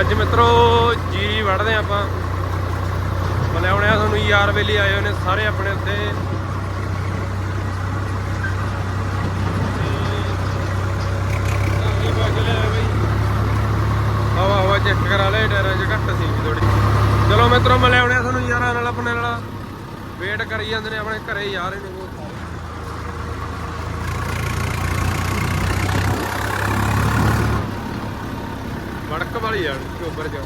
ਅੱਜ ਮਿੱਤਰੋ ਜੀ ਵੜਦੇ ਹਾਂ ਆਪਾਂ। ਬੁਲਾਉਣੇ ਆ ਤੁਹਾਨੂੰ ਯਾਰ ਵੇਲੇ ਆਏ ਹੋਏ ਨੇ ਸਾਰੇ ਆਪਣੇ ਉੱਤੇ। ਹਵਾ ਹਵਾ ਚੈੱਕ ਕਰਾ ਲੈ ਟਾਇਰਾਂ 'ਚ ਘੱਟ ਸੀ ਥੋੜੀ ਚਲੋ ਮਿੱਤਰੋ ਮਿਲਾਉਣੇ ਆ ਤੁਹਾਨੂੰ ਯਾਰਾਂ ਨਾਲ ਆਪਣੇ ਨਾਲ। ਵੇਟ ਕਰੀ ਜਾਂਦੇ ਨੇ ਆਪਣੇ ਘਰੇ ਯਾਰ ਨੇ ਉਹ ਵੜਕ ਵਾਲੀ ਆ ਚੋਬਰ ਚ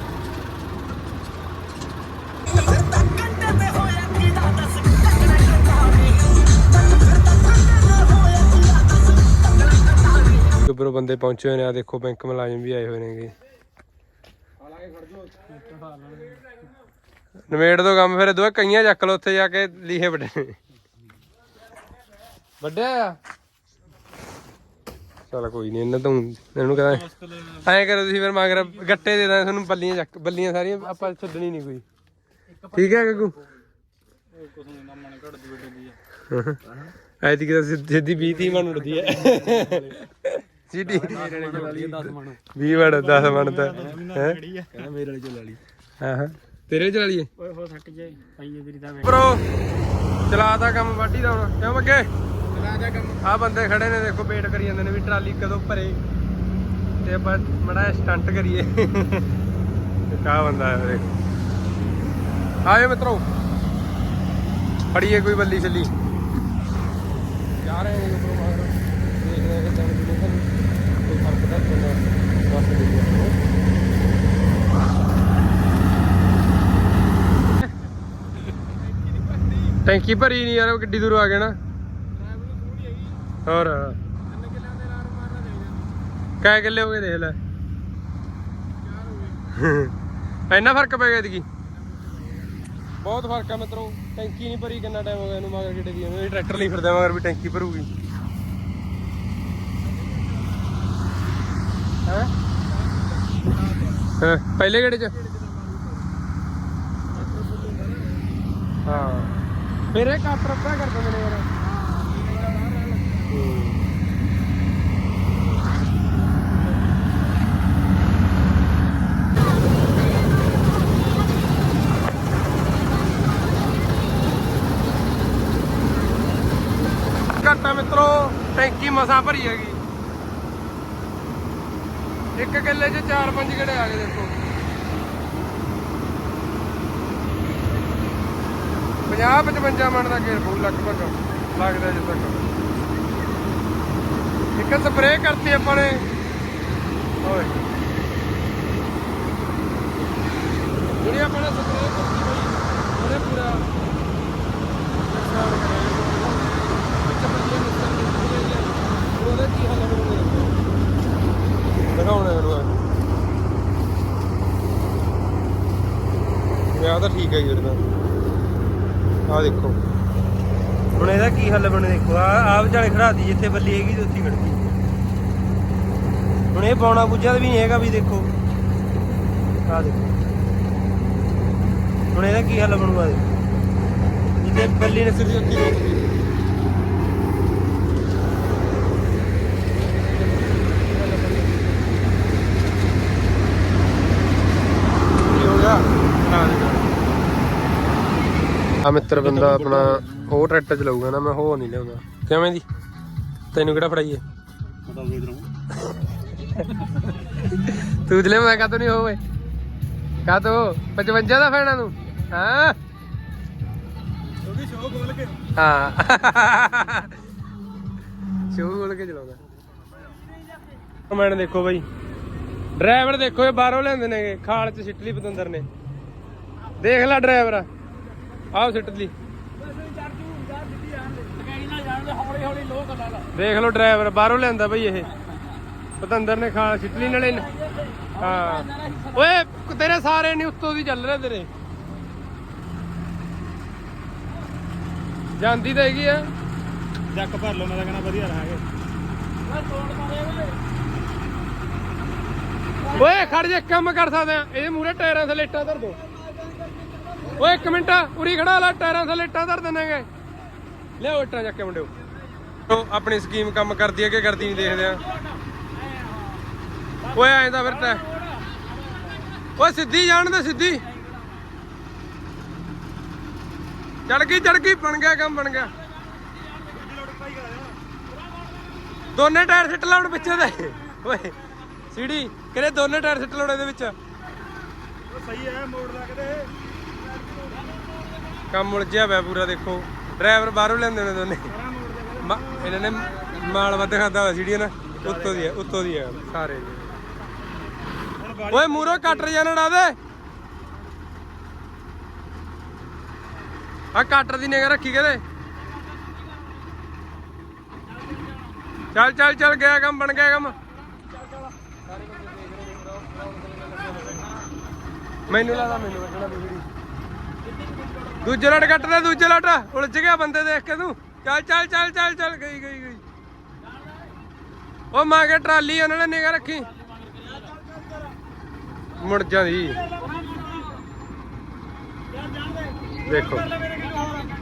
ਉੱਪਰੋਂ ਬੰਦੇ ਪਹੁੰਚੇ ਹੋਏ ਨੇ ਆ ਦੇਖੋ ਬੈਂਕ ਮੁਲਾਜ਼ਮ ਵੀ ਆਏ ਹੋਏ ਨੇਗੇ। ਨਵੇੜ ਦੋ ਕੰਮ ਫਿਰ ਦੋ ਕਈਆਂ ਚੱਕ ਲੋ ਉੱਥੇ ਜਾ ਕੇ ਲੀਹੇ ਵੱਡੇ। ਵੱਡਿਆ ਆ? ਚਲ ਕੋਈ ਨਹੀਂ ਇਹਨਾਂ ਤੋਂ ਇਹਨੂੰ ਕਹਿੰਦਾ ਐਂ ਕਰੋ ਤੁਸੀਂ ਫਿਰ ਮਗਰ ਗੱਟੇ ਦੇ ਦਾਂ ਤੁਹਾਨੂੰ ਬੱਲੀਆਂ ਚੱਕ ਬੱਲੀਆਂ ਸਾਰੀਆਂ ਆਪਾਂ ਛੱਡਣੀ ਨਹੀਂ ਕੋਈ। ਠੀਕ ਹੈ ਗੱਗੂ ਕੁਛ ਨਹੀਂ ਨਾ ਮਨ ਘੜ ਦੀ ਬੇਟੀ ਐਤੀ ਕਿ ਸਿੱਧੀ 20 30 ਮਣ ਉੜਦੀ ਹੈ। ਸਿੱਧੀ। 10 ਮਨ 20 ਮਣ 10 ਮਣ ਤਾਂ ਹੈ? ਕਹਿੰਦਾ ਮੇਰੇ ਵਾਲੀ ਚਲਾ ਲਈ ਹਾਂ ਹਾਂ। ਤੇਰੇ ਚਲਾ ਲਈਏ? ਓਏ ਹੋ ਸੱਟ ਜਾਏ ਪਈਏ ਤੇਰੀ ਤਾਂ ਬ్రో ਚਲਾਤਾ ਕੰਮ ਵਾਢੀ ਦਾ ਹੁਣ। ਕਿਉਂ ਅੱਗੇ ਚਲਾ ਆ ਬੰਦੇ ਖੜੇ ਨੇ, ਦੇਖੋ ਵੇਟ ਕਰੀ ਜਾਂਦੇ ਨੇ ਵੀ ਟਰਾਲੀ ਕਦੋਂ ਭਰੇ। ਤੇ ਆਪਾਂ ਮੜਾ ਸਟੰਟ ਕਰੀਏ। ਕਾ ਬੰਦਾ ਹੈ ਦੇਖ ਆਏ ਮਿੱਤਰੋ। ਫੜੀਏ ਕੋਈ ਬੱਲੀ ਛੱਲੀ। ਜਾ ਰਹੇ ਨੇ ਉੱਪਰੋਂ ਬਾਹਰ ਦੇਖਦੇ ਆ ਕਿ ਚੱਲ ਕਿਵੇਂ ਸਾਨੂੰ ਕੋਈ ਫ਼ਰਕ ਤਾਂ ਪੈਂਦਾ ਬਸ ਦੇਖੀਏ ਟੈਂਕੀ ਭਰੀ ਨਹੀਂ ਯਾਰ, ਉਹ ਕਿੱਡੀ ਦੂਰ ਆ ਗਏ ਨਾ। ਹੋਰ। ਕਾਹ ਕਿੱਲੇ ਹੋ ਗਏ ਦੇਖ ਲੈ ਇੰਨਾ ਫ਼ਰਕ ਪੈ ਗਿਆ ਇਤਕੀ ਬਹੁਤ ਫ਼ਰਕ ਆ ਮਿੱਤਰੋ। ਟੈਂਕੀ ਨਹੀਂ ਭਰੀ, ਕਿੰਨਾ ਟਾਈਮ ਹੋ ਗਿਆ ਇਹਨੂੰ ਮਗਰ ਕਿੱਡੇ ਦੀ। ਇਹ ਟਰੈਕਟਰ ਲਈ ਫਿਰਦਾ ਮਗਰ ਵੀ ਟੈਂਕੀ ਭਰੂਗੀ। ਹੈ? ਪਹਿਲੇ ਗੇੜੇ ਚ? ਹਾਂ। ਫਿਰ ਇਹ ਕੱਟ ਰੱਖਿਆ ਕਰ ਦਿੰਦੇ ਨੇ ਯਾਰ। ਘੱਟਾ ਮਿੱਤਰੋ, ਟੈਂਕੀ ਮਸਾਂ ਭਰੀ ਹੈਗੀ। ਇੱਕ ਕਿੱਲੇ 'ਚ ਚਾਰ ਪੰਜ ਗੇੜੇ ਆ ਗਏ ਦੇਖੋ। 50 55 ਮਣ ਦਾ ਗੇੜ ਫੂਲ ਲਗਭਗ, ਲੱਗਦਾ ਜਿੱਦ ਤੱਕ ਸਪਰੇਅ ਕਰਤੀ ਆਪਾਂ ਨੇ। ਓਏ। ਜਿਹੜੀ ਆਪਾਂ ਨੇ ਸਪਰੇਅ ਕਰਤੀ ਬਈ, ਉਹਨੇ ਪੂਰਾ ਆ ਤਾਂ ਠੀਕ ਹੈ ਜੀ ਉਹਦਾ ਆ ਦੇਖੋ। ਹੁਣ ਇਹਦਾ ਕੀ ਹੱਲ ਬਣੇ ਦੇਖੋ? ਆ ਆਪ ਵਿਚਾਲੇ ਖੜਾਤੀ ਜਿੱਥੇ ਬੱਲੀ ਹੈਗੀ ਤੇ ਉੱਥੇ ਹੀ ਖੜ ਗਈ। ਹੁਣ ਇਹ ਪਾਉਣਾ ਬੁੱਝਾ ਵੀ ਨਹੀਂ ਹੈਗਾ ਵੀ ਦੇਖੋ। ਆ ਦੇਖੋ। ਹੁਣ ਇਹਦਾ ਕੀ ਹੱਲ ਬਣੂਗਾ ਦੇਖੋ ਜਿੱਥੇ ਬੱਲੀ ਨੇ ਸਿਰ ਉੱਥੇ ਰੋਕ ਦਿੱਤੀ ਕੀ ਹੋ ਗਿਆ ਨਾ ਆ ਮਿੱਤਰ ਬੰਦਾ ਆਪਣਾ ਉਹ ਟਰੈਕਟਰ ਚਲਾਊਗਾ ਨਾ ਮੈਂ ਹੋ ਨਹੀਂ ਲਿਆਉਂਦਾ। ਕਿਵੇਂ ਦੀ? ਤੈਨੂੰ ਕਿਹੜਾ ਫੜਾਈਏ? ਤੂੰ ਚਲੇ ਮੈਂ ਕਾਤੋਂ ਨਹੀਂ ਹੋਵੇ ਕਾਤੋਂ 55 ਦਾ ਫੈਣਾ ਤੂੰ? ਹਾਂ? ਉਹਦੀ ਸ਼ੋਅ ਖੋਲ ਕੇ ਹਾਂ। ਸ਼ੋਅ ਖੋਲ ਕੇ ਚਲਾਉਂਦਾ। ਕਮੈਂਟ ਦੇਖੋ ਬਾਈ। ਡਰਾਈਵਰ ਦੇਖੋ ਇਹ ਬਾਹਰੋਂ ਲੈਂਦੇ ਨੇਗੇ ਖਾਲ ਚ ਸਿੱਟ ਲਈ ਪਤੰਦਰ ਨੇ। ਦੇਖ ਲੈ ਡਰਾਈਵਰ। ਆਹ ਸਿੱਟ ਲਈ। ਦੇਖ ਲਓ ਡਰਾਈਵਰ ਬਾਹਰੋਂ ਲਿਆਂਦਾ ਬਈ ਇਹ। ਪਤੰਦਰ ਨੇ ਖਾਲ ਸਿੱਟ ਲਈ ਨਾਲੇ। ਹਾਂ। ਓਏ ਤੇਰੇ ਸਾਰੇ ਨਹੀਂ ਉੱਤੋਂ ਦੀ ਚੱਲ ਰਹੇ ਤੇਰੇ। ਜਾਂਦੀ ਤਾਂ ਹੈਗੀ ਆ। ਜੱਕ ਭਰ ਲਓ ਮੈਂ ਤਾਂ ਕਹਿੰਦਾ ਵਧੀਆ ਰਹਾਂਗੇ। ਓਏ ਖੜ ਜਾ ਕੰਮ ਕਰ ਸਕਦੇ। ਆ ਇਹਦੇ ਮੂਰੇ ਟਾਇਰਾਂ ਥੱਲੇ ਇੱਟਾਂ ਧਰ ਦੋ। ਓਏ, ਇੱਕ ਮਿੰਟ, ਉਰੀ ਖੜਾ, ਲਾ ਟਾਇਰਾਂ ਥੱਲੇ ਇੱਟਾਂ ਧਰ ਦਿੰਨੇਗੇ ਲਿਆਓ ਇੱਟਾਂ ਚੱਕ ਕੇ ਮੁੰਡਿਓ। ਉਹ ਆਪਣੀ ਸਕੀਮ ਕੰਮ ਕਰਦੀ ਹੈ ਕਿ ਕਰਦੀ ਨਹੀਂ ਦੇਖਦੇ ਆ। ਓਏ, ਐਂ ਤਾਂ ਫਿਰ ਟੈ- ਓਏ, ਸਿੱਧੀ ਜਾਣ ਦੇ, ਸਿੱਧੀ। ਚੜ ਗਈ ਚੜ ਗਈ, ਬਣ ਗਿਆ ਕੰਮ, ਬਣ ਗਿਆ। ਦੋਨੇ ਟਾਇਰ ਸਿੱਟ ਲਾਉਣ ਪਿੱਛੇ ਦੇ। ਓਏ, ਸੀੜੀ, ਕਿਹੜੇ ਦੋਨੇ ਟਾਇਰ ਸਿੱਟ ਲਾਉਣ ਇਹਦੇ ਵਿੱਚ? ਸਹੀ ਹੈ, ਮੋੜ ਲਾ ਕੰਮ ਉਲਝਿਆ ਪਿਆ ਪੂਰਾ ਦੇਖੋ। ਡਰਾਈਵਰ ਬਾਹਰੋਂ ਲੈਂਦੇ ਨੇ ਦੋਨੇ। ਮਾ- ਇਹਨਾਂ ਨੇ ਮਾਲ ਵੱਧ ਖਾਦਾ ਹੋਇਆ ਸੀੜੀਆਂ ਨਾ, ਉੱਤੋਂ ਦੀ ਹੈ ਉੱਤੋਂ ਦੀ ਹੈ ਸਾਰੇ ਜੀ। ਓਏ ਮੂਰੋ ਕਟਰ ਜਾਣ ਡਾ ਦੇ। ਆ ਕਟਰ ਦੀ ਨਿਗਾ ਰੱਖੀ ਕਦੇ। ਚੱਲ ਚੱਲ ਚੱਲ, ਗਿਆ ਕੰਮ, ਬਣ ਗਿਆ ਕੰਮ। ਮੈਨੂੰ ਲੱਗਦਾ ਮੈਨੂੰ ਵੱਢਣਾ ਬਿਜਲੀ ਦੂਜੇ ਲੜ ਕੱਟ ਦੇ, ਦੂਜੇ ਲੜ ਉਲਝ ਗਿਆ ਬੰਦੇ ਦੇਖ ਕੇ ਤੂੰ। ਚੱਲ ਚੱਲ ਚੱਲ ਚੱਲ ਚੱਲ, ਗਈ ਗਈ ਗਈ। ਉਹ ਮਾਂ ਕੇ ਟਰਾਲੀ ਉਹਨਾਂ ਨੇ ਨਿਗਾ ਰੱਖੀ। ਮੁੜ ਜਾਂਦੀ। ਦੇਖੋ।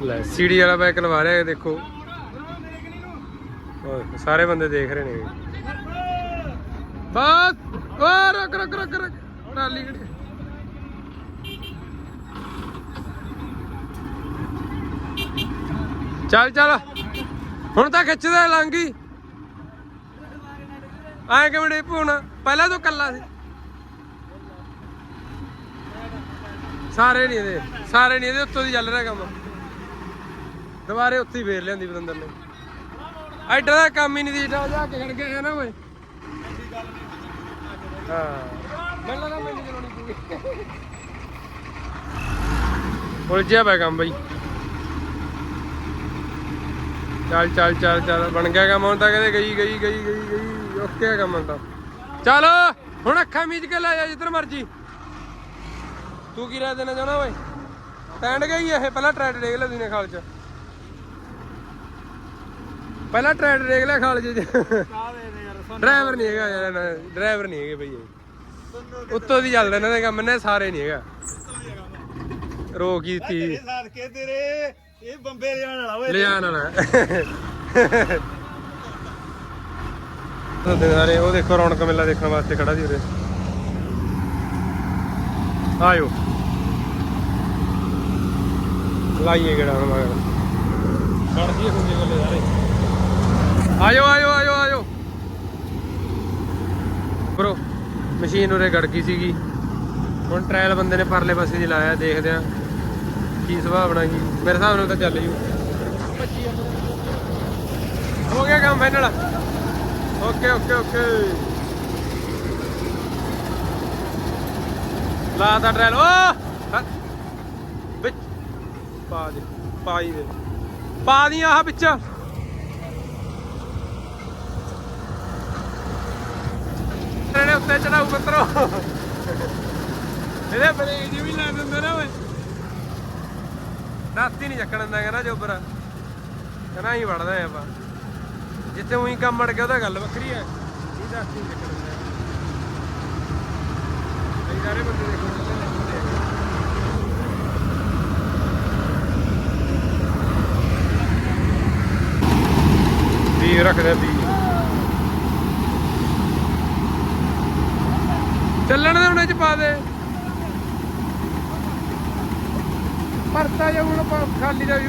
ਲੈ, ਸੀੜੀ ਵਾਲਾ ਬੈਕ ਲਵਾ ਰਿਹਾ ਦੇਖੋ। ਸਾਰੇ ਬੰਦੇ ਦੇਖ ਰਹੇ ਨੇ ਬਸ। ਓ ਰੁਕ ਰੁਕ ਰੁਕ ਰੁਕ। ਟਰਾਲੀ ਕਿਹੜੀ? ਚੱਲ ਚੱਲ। ਹੁਣ ਤਾਂ ਖਿੱਚਦਾ ਲੰਗੀ ਐ ਕਿਵੇਂ ਡਿੱਪੂ ਹੁਣ? ਪਹਿਲਾਂ ਤੋਂ ਕੱਲਾ ਸੀ। ਸਾਰੇ ਨਹੀਂ ਇਹਦੇ, ਸਾਰੇ ਨਹੀਂ ਇਹਦੇ, ਉੱਤੋਂ ਦੀ ਚੱਲ ਰਿਹਾ ਕੰਮ। ਦੁਬਾਰੇ ਉੱਥੇ ਹੀ ਫੇਰ ਲਿਆਂਦੀ ਬਦੰਦਰ ਨੇ। ਐਡਾ ਦਾ ਕੰਮ ਹੀ ਨਹੀਂ ਦੀ ਜਿਹੜਾ ਜਾ ਕੇ ਖੜ ਗਿਆ ਨਾ ਓਏ। ਹਾਂ। ਮੈਨੂੰ ਲੱਗਾ ਮੈਨੂੰ ਚਲਾਉਣੀ ਪਊਗੀ ਉਲਝਿਆ ਪਿਆ ਕੰਮ ਬਈ। ਚੱਲ ਚੱਲ ਚੱਲ ਚੱਲ। ਬਣ ਗਿਆ ਕੰਮ ਹੁਣ ਤਾਂ ਕਹਿੰਦੇ ਗਈ ਗਈ ਗਈ ਗਈ ਗਈ। ਓਕੇ ਆ ਕੰਮ ਹੁਣ ਤਾਂ। ਚੱਲ, ਹੁਣ ਅੱਖਾਂ ਮੀਚ ਕੇ ਲੈ ਜਾ ਜਿੱਧਰ ਮਰਜ਼ੀ। ਤੂੰ ਕੀ ਰਹਿ ਦੇਣਾ ਚਾਹਣਾ ਓਏ? ਟੈਂਡ ਗਈ ਇਹ, ਪਹਿਲਾਂ ਟਰੈਡ ਦੇਖ ਲੈ ਤੂੰ ਖਾਲ ਚ। ਪਹਿਲਾਂ ਟਰੈਡ ਦੇਖ ਲੈ ਖਾਲ ਚ। ਡਰਾਈਵਰ ਨਹੀਂ ਹੈਗਾ ਯਾਰ ਡਰਾਈਵਰ ਨਹੀਂ ਹੈਗੇ ਭਈ ਉੱਤੋਂ ਦੀ ਚੱਲਦਾ ਇਹਨਾਂ ਦੇ ਕੰਮ ਨੇ ਸਾਰੇ ਨਹੀਂ ਹੈਗਾ। ਰੋ ਕੀ ਦਿੱਤੀ। ਸਾਥ ਕੇ ਤੇਰੇ। ਇਹ ਬੰਬੇ ਲਿਆਣ ਵਾਲਾ ਓਏ। ਲਿਆਣ ਵਾਲਾ। ਉਹਦੇ ਸਾਰੇ ਉਹ ਦੇਖੋ ਰੌਣਕ ਮੇਲਾ ਦੇਖਣ ਵਾਸਤੇ ਖੜਾ ਸੀ ਉਰੇ। ਆਇਓ। ਲਾਈਏ ਕਿਹੜਾ ਹੁਣ ਮਗਰ। ਖੜਦੀ ਹੁੰਦੀ ਗੱਲੇ ਸਾਰੇ ਆਇਓ ਆਇਓ ਆਇਓ ਆਇਓ। ਬਰੋ ਮਸ਼ੀਨ ਉਰੇ ਗੜ ਗਈ ਸੀਗੀ। ਹੁਣ ਟ੍ਰਾਇਲ ਬੰਦੇ ਨੇ ਪਰਲੇ ਪਾਸੇ ਦੀ ਲਾਇਆ ਦੇਖਦੇ ਆ। ਕੀ ਸੁਭਾਅ ਬਣਾਈ ਮੇਰੇ ਹਿਸਾਬ ਨਾਲ ਤਾਂ ਚੱਲ ਜੂ ਹੋ ਗਿਆ ਕੰਮ ਫਾਈਨਲ ਓਕੇ ਓਕੇ ਓਕੇ ਲਾ ਦਾ ਟ੍ਰਾਇਲ ਓ! ਵਿੱਚ। ਪਾ ਦੇ। ਪਾਈ ਦੇ। ਪਾ ਦੀ ਆਹ ਵਿੱਚ। ਇਹਨੇ ਉੱਤੇ ਚੜਾਉ ਮਿੱਤਰੋ ਇਹਦੇ ਬਰੇਕ ਜੀ ਵੀ ਲਾ ਦਿੰਦੇ ਨਾ ਓਏ। ਰਾਤੀ ਨਹੀਂ ਚੱਕਣ ਦਿੰਦਾ ਕਹਿੰਦਾ ਜੋਬਰ ਕਹਿੰਦਾ ਹੀ ਵੜਦਾ ਆ ਆਪਾਂ। ਜਿੱਥੇ ਉਹੀ ਕੰਮ ਅੜ ਗਿਆ, ਉਹਦਾ ਗੱਲ ਵੱਖਰੀ ਹੈ ਇਹ ਰਾਤੀ ਨਹੀਂ ਚੱਕਣ ਦਿੰਦਾ। ਇਹ ਸਾਰੇ ਬੰਦੇ ਦੇਖੋ। ਵੀ ਰੱਖਦੇ ਵੀ ਚੱਲਣ ਦੇ ਉਹਨੇ ਚ ਪਾ ਦੇ। ਪਰਤਾ ਜਾ ਹੁਣ ਖਾਲੀ ਦਾ ਵੀ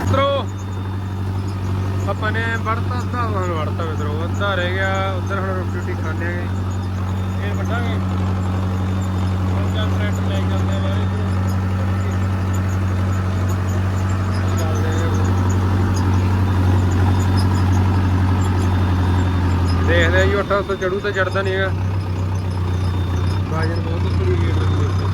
ਮਿੱਤਰੋ, ਆਪਾਂ ਨੇ ਵੜਤਾ ਅੱਧਾ, ਹੁਣ ਵੜਤਾ ਮਿੱਤਰੋ, ਅੱਧਾ ਰਹਿ ਗਿਆ, ਉਧਰ ਹੁਣ ਰੋਟੀ ਰੋਟੀ ਖਾਣੇ ਆਗੇ ਇਹ ਵੱਡਾਂਗੇ ਹੁਣ ਜਾਂ ਲੈ ਕੇ ਜਾਂਦੇ ਜੀ ਉੱਠਾ ਉੱਤੇ ਚੜੂ ਤਾਂ ਚੜਦਾ ਨਹੀਂ ਹੈਗਾ। ਬਾਜਨ ਬਹੁਤ ਉੱਪਰ ਗੇਟ ਲੱਗੀ ਉੱਤੇ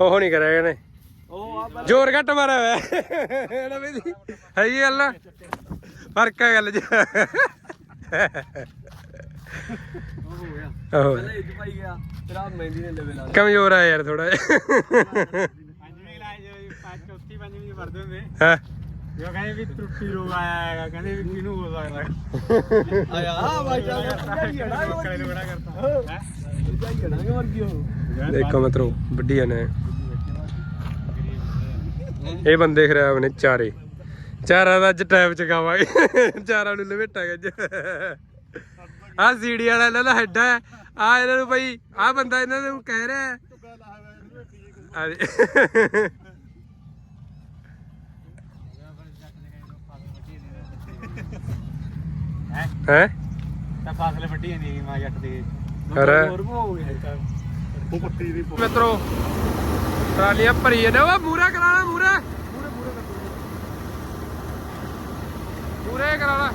ਉਹ ਨਹੀਂ ਕਰਿਆ ਇਹਨੇ। ਉਹ ਆ ਜ਼ੋਰ ਘੱਟ ਮਾਰਿਆ ਹੋਇਆ। ਨਾ ਵੀ ਜੀ ਹੈਗੀ ਗੱਲ ਫ਼ਰਕ ਹੈ ਗੱਲ 'ਚ। ਉਹ ਹੋ ਗਿਆ ਆਹੋ। ਪਹਿਲਾਂ ਇੱਕ ਪਾਈ ਗਿਆ ਫਿਰ ਆ ਮਹਿੰਦੀ ਨੇ ਲੈਵਲ ਆ ਕਮਜ਼ੋਰ ਆ ਯਾਰ ਥੋੜਾ ਪੰਜਵੀਂ ਕਲਾਸ ਪੰਜ ਚੌਥੀ ਪੰਜਵੀਂ ਚ ਪੜਦੇ ਹੁੰਦੇ। ਹਾਂ? ਇਹ ਕਹਿੰਦੇ ਵੀ ਤਰੁੱਟੀ ਰੋਗ ਆਇਆ ਹੈਗਾ ਕਹਿੰਦੇ ਵੀ ਕਿਹਨੂੰ ਹੋ ਸਕਦਾ। ਆਇਆ ਬਾਈ ਜਾ ਲੋਕਾਂ ਨੇ ਬੜਾ ਕਰਤਾ। ਹੈ? ਦੇਖੋ ਮਿੱਤਰੋ ਵੱਡੀਆਂ ਨੇ। ਇਹ ਬੰਦੇ ਖਰਾਬ ਨੇ ਚਾਰੇ। ਚਾਰਾਂ ਦਾ ਅੱਜ ਟਾਈਮ ਚਕਾਵਾਂਗੇ ਚਾਰਾਂ ਨੂੰ ਲਵੇਟਾਂਗੇ ਅੱਜ। ਆ ਸੀੜੀ ਵਾਲਾ ਇਹਨਾਂ ਦਾ ਹੈਡ ਹੈ। ਆ ਇਹਨਾਂ ਨੂੰ ਬਈ ਆ ਬੰਦਾ ਇਹਨਾਂ ਨੂੰ ਕਹਿ ਰਿਹਾ ਹੈ। ਹੈਂ? ਤਾਂ ਫਾਸਲੇ ਵੱਡੀ ਨਹੀਂ ਮਾਂ ਜੱਟ ਦੇ। ਅਰੇ। ਹੋਰ ਹੋ ਗਿਆ ਉਹ ਪੱਤੀ ਦੀ ਮਿੱਤਰੋ ਟਰਾਲੀਆਂ ਭਰੀ ਨੇ ਉਹ ਮੂਰਾ ਕਰਾਣਾ ਮੂਰਾ ਮੂਰੇ ਕਰਾਣਾ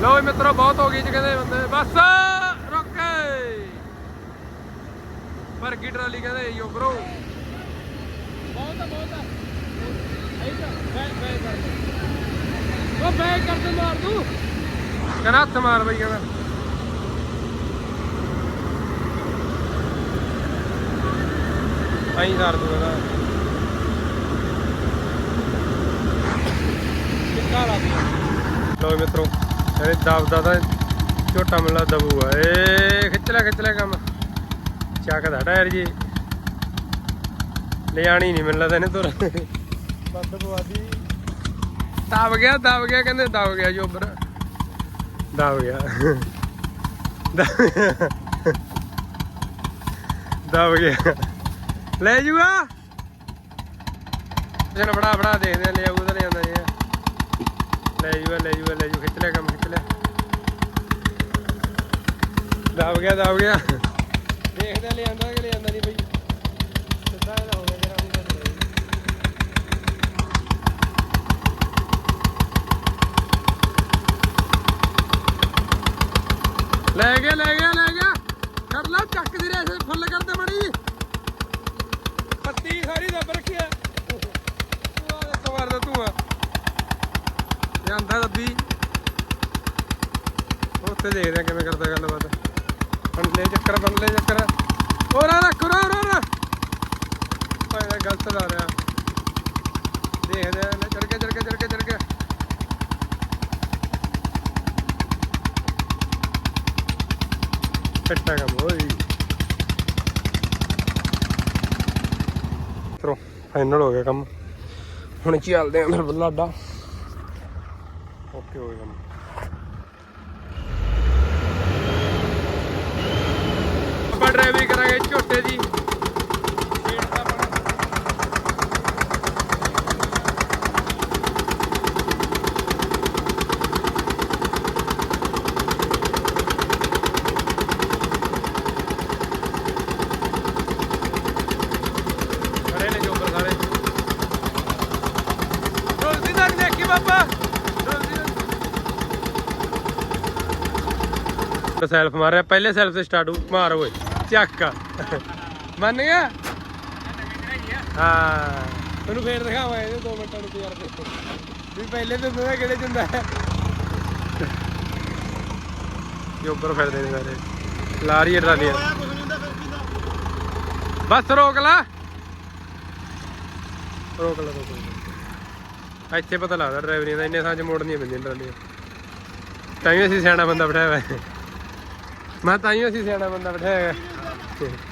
ਲਓ ਵੀ ਮਿੱਤਰੋ, ਬਹੁਤ ਹੋ ਗਈ ਜੀ ਕਹਿੰਦੇ ਬੰਦੇ। ਬਸ, ਰੁਕੇ ਭਰ ਗਈ ਟਰਾਲੀ ਕਹਿੰਦੇ ਯੋ ਬ్రో ਬਹੁਤ ਆ ਬਹੁਤ ਆ ਆਈਦਾ ਬੈਕ ਬੈਕ ਕਰ ਉਹ ਬੈਕ ਕਰ ਤੇ ਮਾਰ ਦੂੰ ਕਹਿੰਦਾ ਹੱਥ ਮਾਰ ਬਈ ਕਹਿੰਦਾ। ਆਈ ਕਰ ਦੂੰ ਕਹਿੰਦਾ। ਕਿੱਕਾ ਲਾ ਲੋ ਮਿੱਤਰੋ। ਇਹ ਦਬਦਾ ਤਾਂ ਝੋਟਾ ਮਿਲਾ ਦਬੂਗਾ। ਏ ਖਿੱਚ ਲੈ ਖਿੱਚ ਲੈ ਕੰਮ। ਚੱਕਦਾ ਟਾਇਰ ਜੀ। ਲਿਆਣੀ ਨਹੀਂ ਮਿਲਦਾ ਇਹਨੇ ਤੁਰ। ਬੱਦ ਪਵਾਦੀ ਦਬ ਗਿਆ ਦਬ ਗਿਆ ਕਹਿੰਦੇ ਦਬ ਗਿਆ ਜੋਬਰ ਦਬ ਗਿਆ ਦਬ ਗਿਆ। ਦਬ ਗਿਆ। ਲੈ ਜੂਗਾ। ਜਨ ਬੜਾ ਬੜਾ ਦੇਖਦੇ ਲੈ ਆਊਗਾ ਤਾਂ ਲੈ ਆਉਂਦਾ ਜੀ ਲੈ ਜੂਗਾ ਲੈ ਜੂਗਾ ਲੈ ਜੂ ਖਿੱਚ ਲਿਆ ਕੰਮ ਖਿੱਚ ਲਿਆ ਦਬ ਗਿਆ ਦਬ ਗਿਆ। ਦੇਖਦੇ ਆ, ਲੈ ਆਉਂਦਾ ਕਿ ਲੈ ਆਉਂਦਾ ਨਹੀਂ ਬਈ। ਸਿੱਧਾ ਇਹਦਾ ਹੋ ਗਿਆ ਜਿਹੜਾ ਹੁੰਦਾ ਨਹੀਂ ਲੈ ਗਿਆ ਲੈ ਗਿਆ ਲੈ ਗਿਆ। ਕਰ ਲਾ ਚੱਕ ਦੀ ਰੇਸ ਫੁੱਲ ਕਰਦੇ ਬੜੀ ਪੱਤੀ ਸਾਰੀ ਦੱਬ ਰੱਖਿਆ ਦੇ ਸਵਾਰ ਦਾ ਤੂੰ ਆ ਜਾਂਦਾ ਦੱਬੀ। ਉੱਥੇ ਦੇਖਦੇ ਆ ਕਿਵੇਂ ਕਰਦਾ ਗੱਲਬਾਤ। ਹੁਣ ਚੱਕਰ ਬਣ ਚੱਕਰ। ਹੋਰ ਆ ਰੱਖ ਰੋ ਰੋ ਰੋ ਭਾਈ ਗਲਤ ਲਾ ਰਿਹਾ। ਦੇਖਦੇ ਆ ਚੜ ਕੇ ਚੜ ਕੇ ਚੜ ਕੇ ਚੜ ਕੇ। ਕੱਟਾ ਕੰਮ, ਓਏ। ਚਲੋ ਫਾਈਨਲ ਹੋ ਗਿਆ ਕੰਮ। ਹੁਣ ਚੱਲਦੇ ਆਂ ਫਿਰ ਬੁੱਲਾਡਾ। ਓਕੇ, ਹੋ ਗਿਆ ਕੰਮ ਆਪਾਂ ਡਰਾਈਵਰੀ ਕਰਾਂਗੇ ਝੋਟੇ ਦੀ। ਸੀਟ ਦਾ ਬਣਾ ਸੈਲਫ ਮਾਰਿਆ, ਪਹਿਲੇ ਸੈਲਫ ਤੇ ਸਟਾਰਟ ਮਾਰ ਓਏ। ਚੱਕ। ਮੰਨ ਗਿਆ? ਹਾਂ। ਤੈਨੂੰ ਫੇਰ ਦਿਖਾਵਾਂ, ਇਹਦੇ 2 ਮਿੰਟਾਂ ਨੂੰ ਯਾਰ ਵੀ ਪਹਿਲੇ ਤੇ ਉਹਦਾ ਕਿਹੜੇ ਚ ਹੈ। ਇਹ ਉੱਪਰ ਫਿਰਦੇ ਨੇ ਸਾਰੇ। ਲਾਰੀ ਟਰਾਲੀਆਂ। ਬਸ ਰੋਕ ਲਾ। ਰੋਕ ਲਾ, ਰੋਕ ਇੱਥੇ ਪਤਾ ਲੱਗਦਾ ਡਰਾਈਵਰੀ ਦਾ, ਇੰਨੇ ਸਾਂਝ ਮੋੜਨੀਆਂ ਪੈਂਦੀਆਂ ਟਰਾਲੀਆਂ। ਤਾਂ ਹੀ ਅਸੀਂ ਸਿਆਣਾ ਬੰਦਾ ਬਿਠਾਇਆ ਹੋਇਆ ਮੈਂ ਤਾਂ ਹੀ ਅਸੀਂ ਸਿਆਣਾ ਬੰਦਾ ਬਿਠਾਇਆ ਹੈ